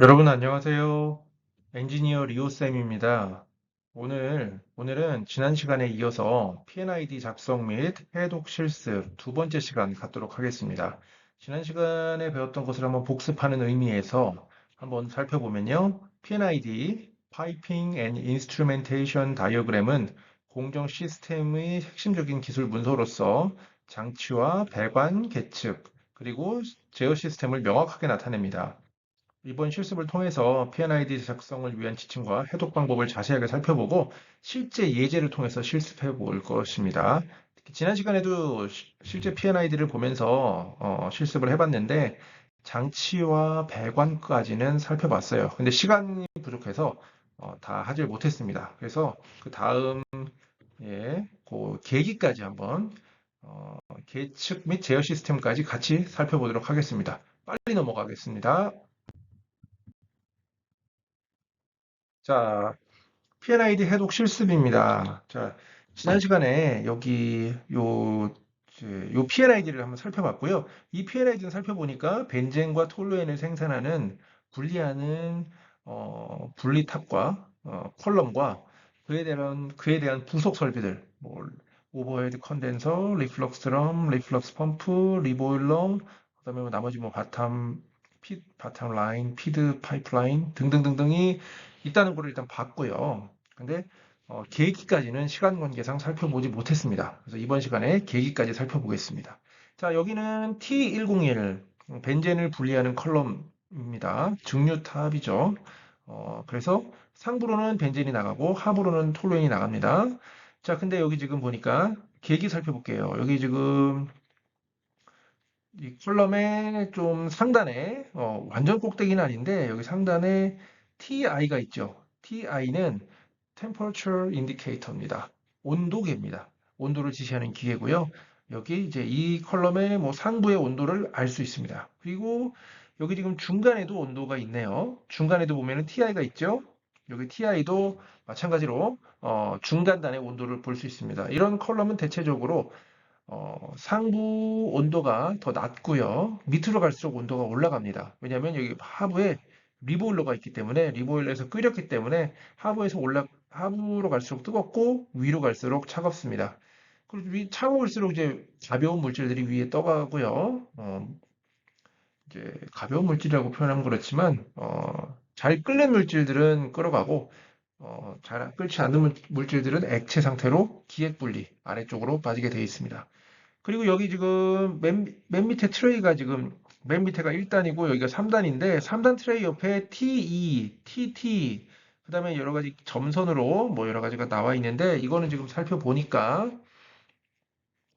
여러분 안녕하세요. 엔지니어 리오쌤입니다. 오늘, 오늘은 지난 시간에 이어서 P&ID 작성 및 해독 실습 두 번째 시간 갖도록 하겠습니다. 지난 시간에 배웠던 것을 한번 복습하는 의미에서 한번 살펴보면요. P&ID, Piping and Instrumentation Diagram은 공정 시스템의 핵심적인 기술 문서로서 장치와 배관, 계측, 그리고 제어 시스템을 명확하게 나타냅니다. 이번 실습을 통해서 P&ID 작성을 위한 지침과 해독 방법을 자세하게 살펴보고 실제 예제를 통해서 실습해 볼 것입니다. 지난 시간에도 시- 실제 P&ID를 보면서 어, 실습을 해봤는데 장치와 배관까지는 살펴봤어요. 근데 시간이 부족해서 어, 다 하질 못했습니다. 그래서 그 다음 예, 그 계기까지 한번 어, 계측 및 제어 시스템까지 같이 살펴보도록 하겠습니다. 빨리 넘어가겠습니다. 자, P&ID 해독 실습입니다. 자, 지난 시간에 여기 요, 요 P&ID를 한번 살펴봤고요. 이 P&ID는 살펴보니까 벤젠과 톨루엔을 생산하는 분리하는 어, 분리탑과 어, 컬럼과 그에 대한 그에 대한 부속 설비들, 뭐 오버헤드 컨덴서, 리플럭스 드럼, 리플럭스 펌프, 리보일러, 그다음에 뭐 나머지 뭐 바텀 피, 바텀 라인, 피드 파이프라인 등등등등이 있다는 걸 일단 봤고요. 근데 어, 계기까지는 시간 관계상 살펴보지 못했습니다. 그래서 이번 시간에 계기까지 살펴보겠습니다. 자, 여기는 T101 벤젠을 분리하는 컬럼입니다. 증류탑이죠. 어, 그래서 상부로는 벤젠이 나가고 하부로는 톨루엔이 나갑니다. 자, 근데 여기 지금 보니까 계기 살펴볼게요. 여기 지금 이 컬럼의 좀 상단에 어, 완전 꼭대기는 아닌데 여기 상단에 TI가 있죠. TI는 Temperature Indicator입니다. 온도계입니다. 온도를 지시하는 기계고요. 여기 이제 이 컬럼의 뭐 상부의 온도를 알 수 있습니다. 그리고 여기 지금 중간에도 온도가 있네요. 중간에도 보면은 TI가 있죠. 여기 TI도 마찬가지로 어, 중간단의 온도를 볼 수 있습니다. 이런 컬럼은 대체적으로 어, 상부 온도가 더 낮고요. 밑으로 갈수록 온도가 올라갑니다. 왜냐하면 여기 하부에 리보일러가 있기 때문에 리보일러에서 끓였기 때문에 하부에서 올라 하부로 갈수록 뜨겁고 위로 갈수록 차갑습니다. 그리고 위 차가울수록 이제 가벼운 물질들이 위에 떠가고요. 어, 이제 가벼운 물질이라고 표현하면 그렇지만 어, 잘 끓는 물질들은 끓어가고 어, 잘 끓지 않는 물- 물질들은 액체 상태로 기액 분리 아래쪽으로 빠지게 되어 있습니다. 그리고 여기 지금 맨, 맨 밑에 트레이가 지금 맨 밑에가 1단이고 여기가 3단인데 3단 트레이 옆에 TE, TT 그 다음에 여러 가지 점선으로 뭐 여러 가지가 나와 있는데 이거는 지금 살펴보니까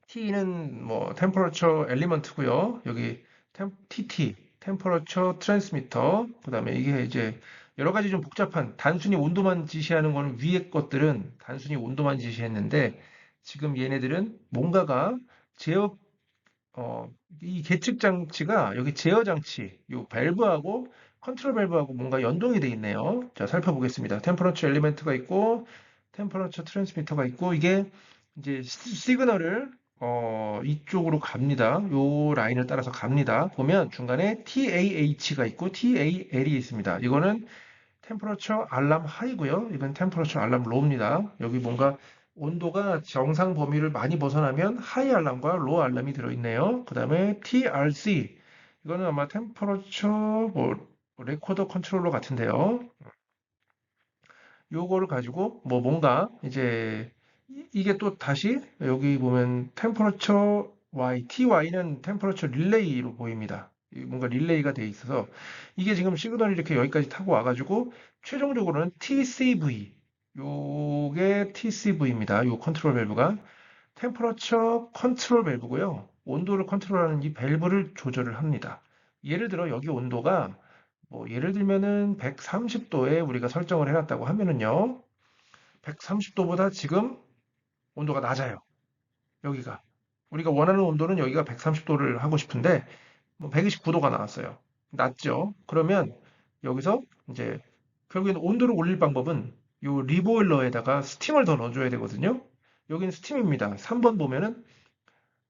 T는 뭐 템퍼러처 엘리먼트고요. 여기 템, TT 템퍼러처 트랜스미터 그 다음에 이게 이제 여러 가지 좀 복잡한 단순히 온도만 지시하는 거는 위에 것들은 단순히 온도만 지시했는데 지금 얘네들은 뭔가가 제어 어, 이 계측 장치가 여기 제어 장치, 요 밸브하고 컨트롤 밸브하고 뭔가 연동이 돼 있네요. 자, 살펴보겠습니다. 템퍼러처 엘리멘트가 있고 템퍼러처 트랜스미터가 있고 이게 이제 시- 시그널을 어, 이쪽으로 갑니다. 요 라인을 따라서 갑니다. 보면 중간에 TAH가 있고 TAL이 있습니다. 이거는 템퍼러처 알람 하이고요. 이건 템퍼러처 알람 로우입니다. 여기 뭔가 온도가 정상 범위를 많이 벗어나면 하이 알람과 로우 알람이 들어있네요. 그 다음에 TRC 이거는 아마 템퍼러처 뭐 레코더 컨트롤러 같은데요. 요거를 가지고 뭐 뭔가 이제 이- 이게 또 다시 여기 보면 템퍼러처 Y, TY는 템퍼러처 릴레이로 보입니다. 이 뭔가 릴레이가 돼 있어서 이게 지금 시그널이 이렇게 여기까지 타고 와가지고 최종적으로는 TCV 요게 TCV입니다. 요 컨트롤 밸브가 템퍼러처 컨트롤 밸브고요. 온도를 컨트롤하는 이 밸브를 조절을 합니다. 예를 들어 여기 온도가 뭐 예를 들면은 130도에 우리가 설정을 해놨다고 하면은요. 130도보다 지금 온도가 낮아요. 여기가. 우리가 원하는 온도는 여기가 130도를 하고 싶은데 뭐 129도가 나왔어요. 낮죠? 그러면 여기서 이제 결국에는 온도를 올릴 방법은 요 리보일러에다가 스팀을 더 넣어줘야 되거든요. 여기는 스팀입니다. 3번 보면은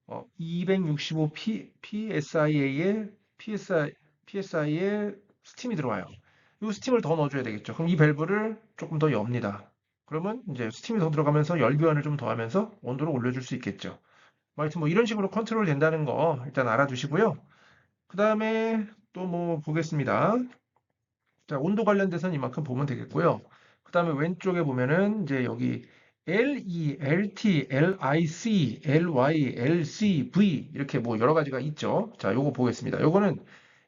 어, 265 P, PSIA에 PSI, PSI에 스팀이 들어와요. 이 스팀을 더 넣어줘야 되겠죠. 그럼 이 밸브를 조금 더 엽니다. 그러면 이제 스팀이 더 들어가면서 열 교환을 좀 더 하면서 온도를 올려줄 수 있겠죠. 뭐 하여튼 뭐 이런 식으로 컨트롤 된다는 거 일단 알아두시고요. 그 다음에 또 뭐 보겠습니다. 자, 온도 관련돼서는 이만큼 보면 되겠고요. 그 다음에 왼쪽에 보면은 이제 여기 LE, LT, LIC, LY, LC, V 이렇게 뭐 여러 가지가 있죠. 자, 요거 보겠습니다. 요거는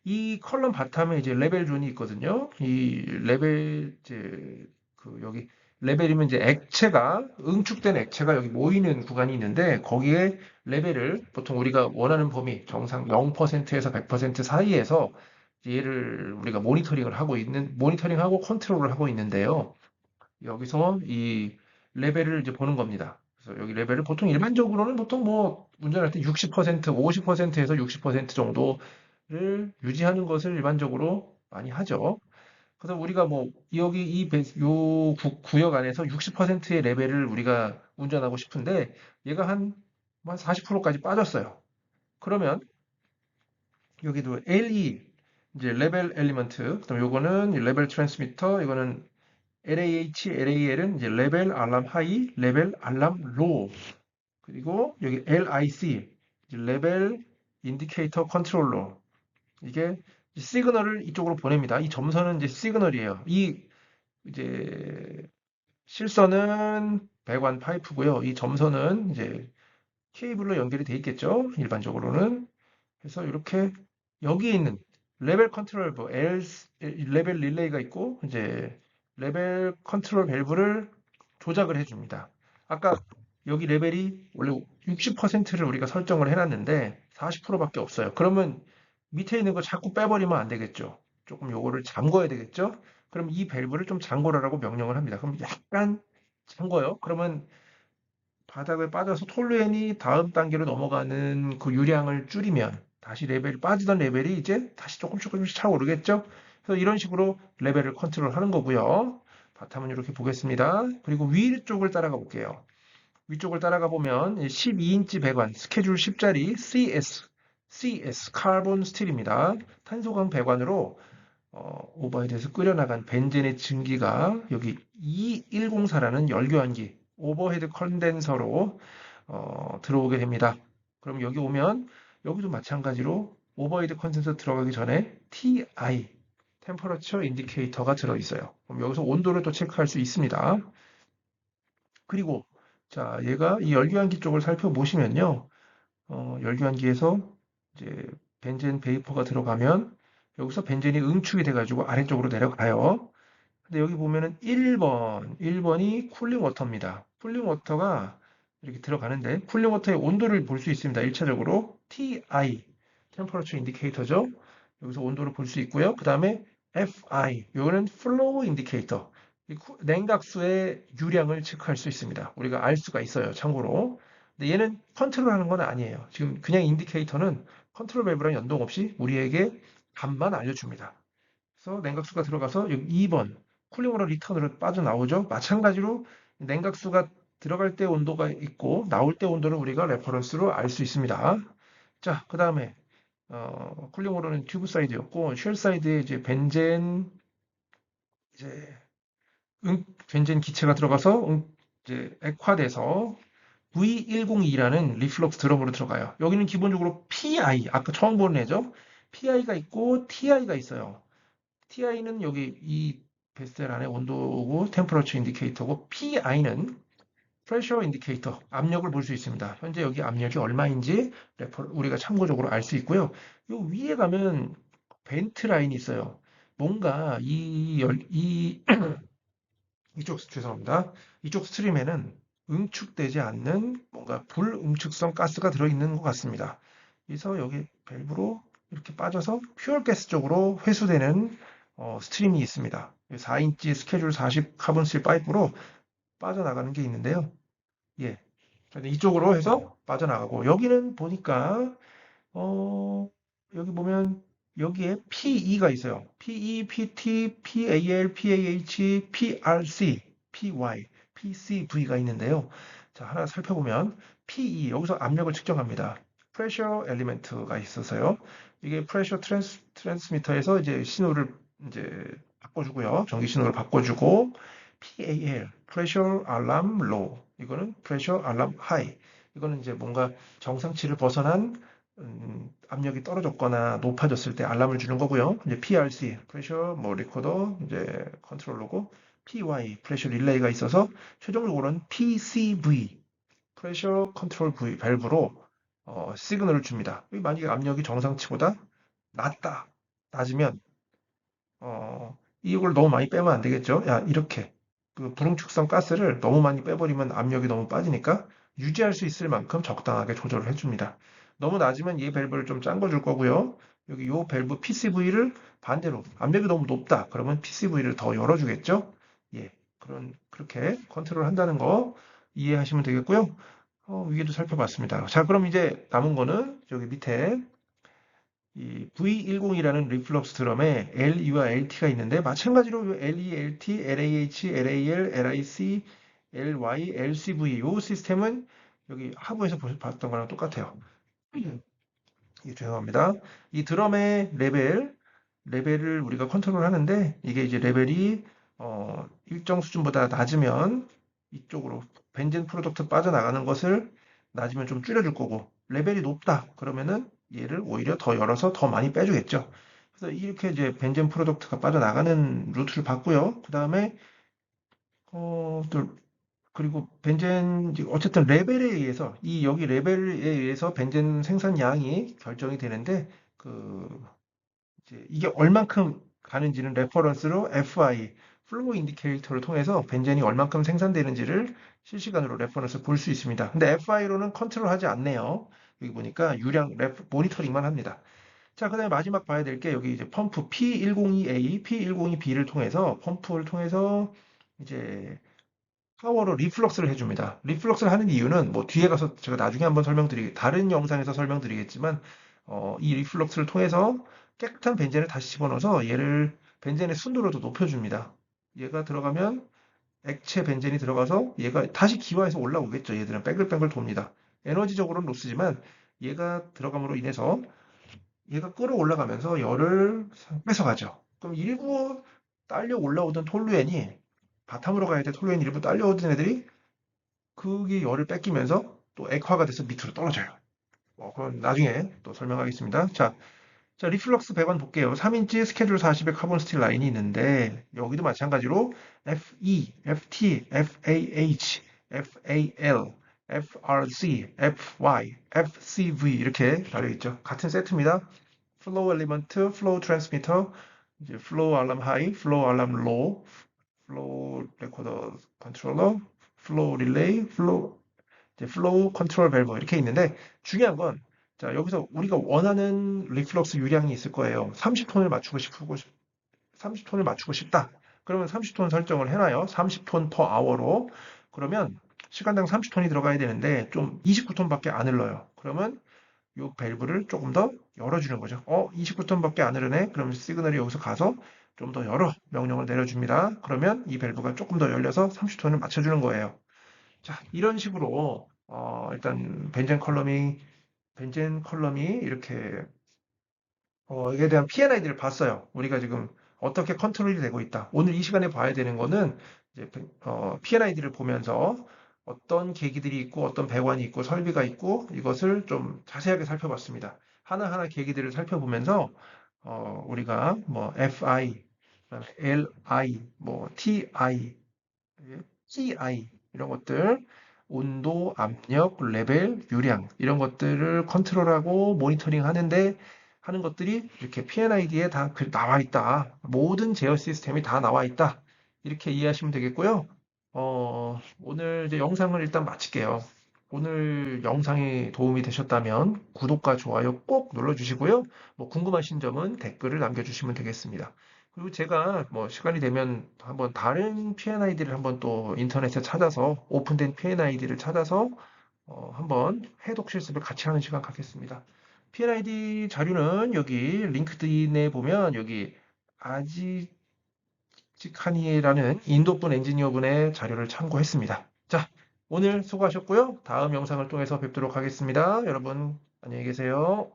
이 컬럼 바텀에 이제 레벨 존이 있거든요. 이 레벨 이제 그 여기 레벨이면 이제 액체가 응축된 액체가 여기 모이는 구간이 있는데 거기에 레벨을 보통 우리가 원하는 범위 정상 0%에서 100% 사이에서 얘를 우리가 모니터링을 하고 있는 모니터링하고 컨트롤을 하고 있는데요. 여기서 이 레벨을 이제 보는 겁니다. 그래서 여기 레벨을 보통 일반적으로는 보통 뭐 운전할 때 60%, 50%에서 60% 정도를 유지하는 것을 일반적으로 많이 하죠. 그래서 우리가 뭐 여기 이 배- 요 구, 구역 안에서 60%의 레벨을 우리가 운전하고 싶은데 얘가 한, 한 40%까지 빠졌어요. 그러면 여기도 LE 이제 레벨 엘리먼트 그다음 요거는 레벨 트랜스미터 이거는 LAH, LAL은 이제 레벨 알람 하이, 레벨 알람 로우 그리고 여기 LIC 레벨 인디케이터 컨트롤러 이게 시그널을 이쪽으로 보냅니다. 이 점선은 이제 시그널이에요. 이 이제 실선은 배관 파이프고요. 이 점선은 이제 케이블로 연결이 돼 있겠죠. 일반적으로는. 그래서 이렇게 여기에 있는 레벨 컨트롤 뭐 레벨 릴레이가 있고 이제 레벨 컨트롤 밸브를 조작을 해줍니다. 아까 여기 레벨이 원래 60%를 우리가 설정을 해놨는데 40%밖에 없어요. 그러면 밑에 있는 거 자꾸 빼버리면 안 되겠죠. 조금 요거를 잠궈야 되겠죠. 그럼 이 밸브를 좀 잠궈라라고 명령을 합니다. 그럼 약간 잠궈요. 그러면 바닥에 빠져서 톨루엔이 다음 단계로 넘어가는 그 유량을 줄이면 다시 레벨이 빠지던 레벨이 이제 다시 조금씩 조금씩 차오르겠죠. 그래서 이런 식으로 레벨을 컨트롤하는 거고요. 바탕은 이렇게 보겠습니다. 그리고 위쪽을 따라가 볼게요. 위쪽을 따라가 보면 12인치 배관 스케줄 10짜리 CS CS 카본 스틸입니다. 탄소광 배관으로 어, 오버헤드에서 끓여나간 벤젠의 증기가 여기 E104라는 열교환기 오버헤드 컨덴서로 어, 들어오게 됩니다. 그럼 여기 오면 여기도 마찬가지로 오버헤드 컨덴서 들어가기 전에 TI 템퍼러처 인디케이터가 들어있어요. 여기서 온도를 또 체크할 수 있습니다. 그리고 자 얘가 이 열교환기 쪽을 살펴보시면요. 어, 열교환기에서 이제 벤젠 베이퍼가 들어가면 여기서 벤젠이 응축이 돼가지고 아래쪽으로 내려가요. 근데 여기 보면은 1번, 1번이 쿨링 워터입니다. 쿨링 워터가 이렇게 들어가는데 쿨링 워터의 온도를 볼 수 있습니다. 1차적으로 TI, Temperature Indicator죠. 여기서 온도를 볼 수 있고요. 그 다음에 FI, 이거는 Flow Indicator, 냉각수의 유량을 체크할 수 있습니다. 우리가 알 수가 있어요. 참고로. 근데 얘는 컨트롤 하는 건 아니에요. 지금 그냥 인디케이터는 컨트롤 밸브랑 연동 없이 우리에게 값만 알려줍니다. 그래서 냉각수가 들어가서 여기 2번 쿨링으로 리턴으로 빠져나오죠. 마찬가지로 냉각수가 들어갈 때 온도가 있고 나올 때 온도를 우리가 레퍼런스로 알 수 있습니다. 자, 그 다음에 어, 쿨링으로는 튜브 사이드였고 쉘 사이드에 이제 벤젠 이제 응, 벤젠 기체가 들어가서 응, 이제 액화돼서 V102라는 리플럭스 드럼으로 들어가요. 여기는 기본적으로 PI, 아까 처음 보는 애죠. PI가 있고 TI가 있어요. TI는 여기 이 베스텔 안에 온도고 템퍼러처 인디케이터고 PI는 프레셔 인디케이터, 압력을 볼 수 있습니다. 현재 여기 압력이 얼마인지 우리가 참고적으로 알 수 있고요. 요 위에 가면 벤트 라인이 있어요. 뭔가 이, 열, 이 이쪽 죄송합니다. 이쪽 스트림에는 응축되지 않는 뭔가 불응축성 가스가 들어있는 것 같습니다. 그래서 여기 밸브로 이렇게 빠져서 퓨얼 가스 쪽으로 회수되는 어, 스트림이 있습니다. 4인치 스케줄 40 카본실 파이프로 빠져나가는 게 있는데요. 예. 이쪽으로 해서 빠져나가고 여기는 보니까 어, 여기 보면 여기에 PE가 있어요. PE, PT, PAL, PAH, PRC, PY, PCV가 있는데요. 자, 하나 살펴보면 PE 여기서 압력을 측정합니다. 프레셔 엘리멘트가 있어서요. 이게 프레셔 트랜스, 트랜스미터에서 이제 신호를 이제 바꿔주고요. 전기 신호를 바꿔주고 PAL, Pressure Alarm Low. 이거는 Pressure Alarm High. 이거는 이제 뭔가 정상치를 벗어난 음, 압력이 떨어졌거나 높아졌을 때 알람을 주는 거고요. 이제 PRC, Pressure 뭐 리코더 이제 컨트롤러고 PY, Pressure 릴레이가 있어서 최종적으로는 PCV, Pressure Control V 밸브로 어, 시그널을 줍니다. 만약에 압력이 정상치보다 낮다, 낮으면 어, 이걸 너무 많이 빼면 안 되겠죠. 야, 이렇게 그 불응축성 가스를 너무 많이 빼버리면 압력이 너무 빠지니까 유지할 수 있을 만큼 적당하게 조절을 해줍니다. 너무 낮으면 이 밸브를 좀짠거줄 거고요. 여기 이 밸브 PCV를 반대로 압력이 너무 높다. 그러면 PCV를 더 열어주겠죠. 예, 그런 그렇게 컨트롤 한다는 거 이해하시면 되겠고요. 어, 위에도 살펴봤습니다. 자, 그럼 이제 남은 거는 여기 밑에 이 V10이라는 리플럭스 드럼에 LE와 LT가 있는데 마찬가지로 LE, LT, LAH, LAL, LIC, LY, LCV 이 시스템은 여기 하부에서 봤던 거랑 똑같아요. 예, 죄송합니다. 이 드럼의 레벨, 레벨을 우리가 컨트롤 하는데 이게 이제 레벨이 어, 일정 수준보다 낮으면 이쪽으로 벤젠 프로덕트 빠져나가는 것을 낮으면 좀 줄여줄 거고 레벨이 높다 그러면은 얘를 오히려 더 열어서 더 많이 빼주겠죠. 그래서 이렇게 이제 벤젠 프로덕트가 빠져나가는 루트를 봤고요. 그 다음에 어, 또 그리고 벤젠 어쨌든 레벨에 의해서 이 여기 레벨에 의해서 벤젠 생산량이 결정이 되는데 그 이제 이게 얼만큼 가는지는 레퍼런스로 FI 플로우 인디케이터를 통해서 벤젠이 얼만큼 생산되는지를 실시간으로 레퍼런스 볼 수 있습니다. 근데 FI로는 컨트롤하지 않네요. 여기 보니까 유량 레프, 모니터링만 합니다. 자, 그 다음에 마지막 봐야 될 게 여기 이제 펌프 P102A, P102B를 통해서 펌프를 통해서 이제 파워로 리플럭스를 해줍니다. 리플럭스를 하는 이유는 뭐 뒤에 가서 제가 나중에 한번 설명드리 다른 영상에서 설명드리겠지만 어, 이 리플럭스를 통해서 깨끗한 벤젠을 다시 집어넣어서 얘를 벤젠의 순도를 더 높여줍니다. 얘가 들어가면 액체 벤젠이 들어가서 얘가 다시 기화해서 올라오겠죠. 얘들은 뱅글뱅글 돕니다. 에너지적으로는 로스지만 얘가 들어감으로 인해서 얘가 끌어 올라가면서 열을 뺏어가죠. 그럼 일부 딸려 올라오던 톨루엔이 바탕으로 가야 될 톨루엔 일부 딸려오던 애들이 그게 열을 뺏기면서 또 액화가 돼서 밑으로 떨어져요. 뭐 그건 나중에 또 설명하겠습니다. 자, 자, 리플럭스 배관 볼게요. 3인치 스케줄 40의 카본 스틸 라인이 있는데 여기도 마찬가지로 FE, FT, FAH, FAL, FRC, FY, FCV 이렇게 달려 있죠. 같은 세트입니다. 플로우 엘리먼트, 플로우 트랜스미터, 이제 플로우 알람 하이, 플로우 알람 로우, 플로우 레코더 컨트롤러, 플로우 릴레이, 플로우 이제 플로우 컨트롤 밸브 이렇게 있는데 중요한 건 자, 여기서 우리가 원하는 리플럭스 유량이 있을 거예요. 30톤을 맞추고 싶고 30톤을 맞추고 싶다. 그러면 30톤 설정을 해놔요. 30톤 per hour로. 그러면 시간당 30톤이 들어가야 되는데 좀 29톤밖에 안 흘러요. 그러면 이 밸브를 조금 더 열어주는 거죠. 어, 29톤밖에 안 흐르네. 그럼 시그널이 여기서 가서 좀 더 열어 명령을 내려줍니다. 그러면 이 밸브가 조금 더 열려서 30톤을 맞춰주는 거예요. 자, 이런 식으로 어, 일단 벤젠 컬럼이 벤젠 컬럼이 이렇게 어, 이에 대한 P&ID를 봤어요. 우리가 지금 어떻게 컨트롤이 되고 있다. 오늘 이 시간에 봐야 되는 거는 이제 어, P&ID를 보면서 어떤 계기들이 있고 어떤 배관이 있고 설비가 있고 이것을 좀 자세하게 살펴봤습니다. 하나하나 계기들을 살펴보면서 어, 우리가 뭐 FI, LI, 뭐 TI, CI 이런 것들 온도, 압력, 레벨, 유량 이런 것들을 컨트롤하고 모니터링 하는데 하는 것들이 이렇게 P&ID에 다 나와 있다. 모든 제어 시스템이 다 나와 있다. 이렇게 이해하시면 되겠고요. 어, 오늘 이제 영상을 일단 마칠게요. 오늘 영상이 도움이 되셨다면 구독과 좋아요 꼭 눌러주시고요. 뭐 궁금하신 점은 댓글을 남겨주시면 되겠습니다. 그리고 제가 뭐 시간이 되면 한번 다른 P&ID를 한번 또 인터넷에 찾아서 오픈된 P&ID를 찾아서 어, 한번 해독 실습을 같이 하는 시간 갖겠습니다. P&ID 자료는 여기 링크드인에 보면 여기 아지 치카니에라는 인도분 엔지니어분의 자료를 참고했습니다. 자, 오늘 수고하셨고요. 다음 영상을 통해서 뵙도록 하겠습니다. 여러분, 안녕히 계세요.